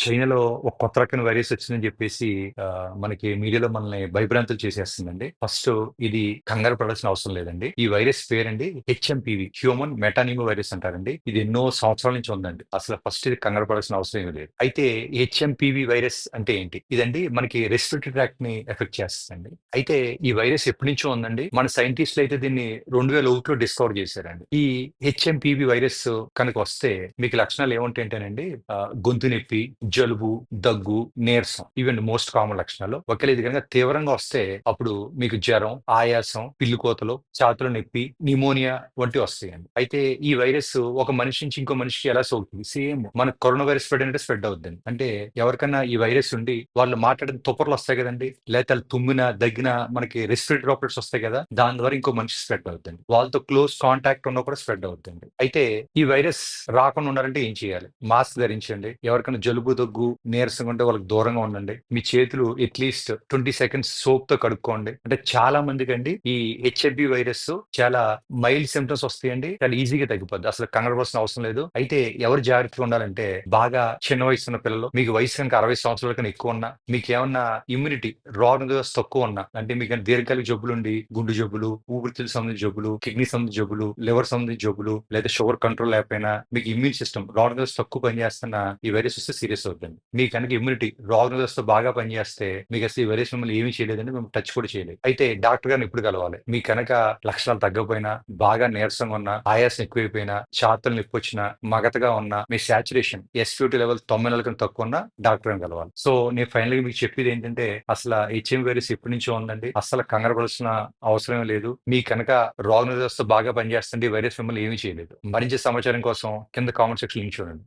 చైనాలో ఒక కొత్త రకమైన వైరస్ వచ్చిందని చెప్పేసి మనకి మీడియాలో మనల్ని భయభ్రాంతులు చేసేస్తుందండి. ఫస్ట్ ఇది కంగారు పడాల్సిన అవసరం లేదండి. ఈ వైరస్ పేరండి హెచ్ఎంపివి హ్యూమన్ మెటానిమో వైరస్ అంటారండి. ఇది ఎన్నో సంవత్సరాల నుంచి ఉందండి. అసలు ఫస్ట్ ఇది కంగారు పడాల్సిన అవసరం ఏమీ లేదు. అయితే హెచ్ఎంపీవీ వైరస్ అంటే ఏంటి? ఇదండి మనకి రెస్పిరేటరీ ట్రాక్ట్ని ఎఫెక్ట్ చేస్తుందండి అయితే ఈ వైరస్ ఎప్పటి నుంచో ఉందండి. మన సైంటిస్టులు అయితే దీన్ని 2001లో డిస్కవర్ చేశారండి. ఈ హెచ్ఎంపీవీ వైరస్ కనుక వస్తే మీకు లక్షణాలు ఏముంటాయంటేనండి ఆహ్, గొంతు నొప్పి, జలుబు, దగ్గు, నీరసం ఇవండి మోస్ట్ కామన్ లక్షణాలు. ఒకవేళ ఇది కనుక తీవ్రంగా వస్తే అప్పుడు మీకు జ్వరం, ఆయాసం, పిల్లుకోతలు ఛాతీలో నొప్పి, నిమోనియా వంటివి వస్తాయండి. అయితే ఈ వైరస్ ఒక మనిషి నుంచి ఇంకో మనిషికి ఎలా సోకుతుంది? సేమ్ మన కరోనా వైరస్ స్ప్రెడ్ అంటే స్ప్రెడ్ అవుద్దండి. అంటే ఎవరికైనా ఈ వైరస్ ఉండి వాళ్ళు మాట్లాడిన తుపర్లు వస్తాయి కదండి లేకపోతే తుమ్మిన దగ్గిన మనకి రెస్పిరేటరీ డ్రాప్లెట్స్ వస్తాయి కదా! దాని ద్వారా ఇంకో మనిషి స్ప్రెడ్ అవుతుంది వాళ్ళతో క్లోజ్ కాంటాక్ట్ ఉన్నా కూడా స్ప్రెడ్ అవుతుంది అయితే ఈ వైరస్ రాకుండా ఉండాలంటే ఏం చేయాలి? మాస్క్ ధరించండి. ఎవరికైనా జలుబు, దగ్గు, నీరసంగా ఉంటే వాళ్ళకి దూరంగా ఉండండి. మీ చేతులు అట్‌లీస్ట్ 20 సెకండ్స్ సోప్‌తో కడుక్కోండి. అంటే చాలా మందికి అండి ఈ హెచ్ఐవి వైరస్ చాలా మైల్డ్ సిమ్టమ్స్ వస్తాయండి. చాలా ఈజీగా తగ్గిపోద్ది. అసలు కంగారు అవసరం లేదు. అయితే ఎవరు జాగ్రత్తగా ఉండాలంటే బాగా చిన్న వయసున్న పిల్లలు, మీకు వయసు కనుక 60 సంవత్సరాల కన్నా ఎక్కువ ఉన్నా, మీకేమన్నా ఇమ్యూనిటీ రోగనిరోధక తక్కువ ఉన్నా, అంటే మీకు దీర్ఘకాలిక జబ్బులుండి, గుండు జబ్బులు, ఊపిరితిత్తులు సంబంధించిన జబ్బులు, కిడ్నీ సంబంధించిన జబ్బులు, లివర్ సంబంధించిన జబ్బులు, లేదా షుగర్ కంట్రోల్ లేకపోయినా, మీకు ఇమ్యూన్ సిస్టమ్ రోగనిరోధక తక్కువ పనిచేస్తున్న ఈ వైరస్ వస్తే సీరియస్ అవుద్దండి. మీ కనుక ఇమ్యూనిటీ రోగనిరోధక బాగా పనిచేస్తే మీకు అసలు ఈ వైరస్ మిమ్మల్ని ఏమీ చేయలేదండి. మేము టచ్ కూడా చేయలేదు. అయితే డాక్టర్ గారిని ఎప్పుడు కలవాలి? మీ కనుక లక్షణాలు తగ్గకపోయినా, బాగా నీరసంగా ఉన్నా, ఆయాసం ఎక్కువైపోయినా, ఛాతలు నొప్పి వచ్చినా, మగతగా ఉన్నా, మీ సాచురేషన్ ఎస్‌పీఓటీ లెవెల్ 90 కన్నా తక్కువ ఉన్నా డాక్టర్ గారిని కలవాలి. సో నేను ఫైనల్‌గా మీకు చెప్పేది ఏంటంటే అసలు హెచ్ఎం వైరస్ ఎప్పటి నుంచో ఉందండి. అసలు కంగారపడాల్సిన అవసరం లేదు. మీ కనుక రోగనిరోధక వ్యవస్థ బాగా పనిచేస్తుంది వైరస్ మిమ్మల్ని ఏమీ చేయలేదు. మరింత సమాచారం కోసం కింద కామెంట్ సెక్షన్ లింక్ చూడండి.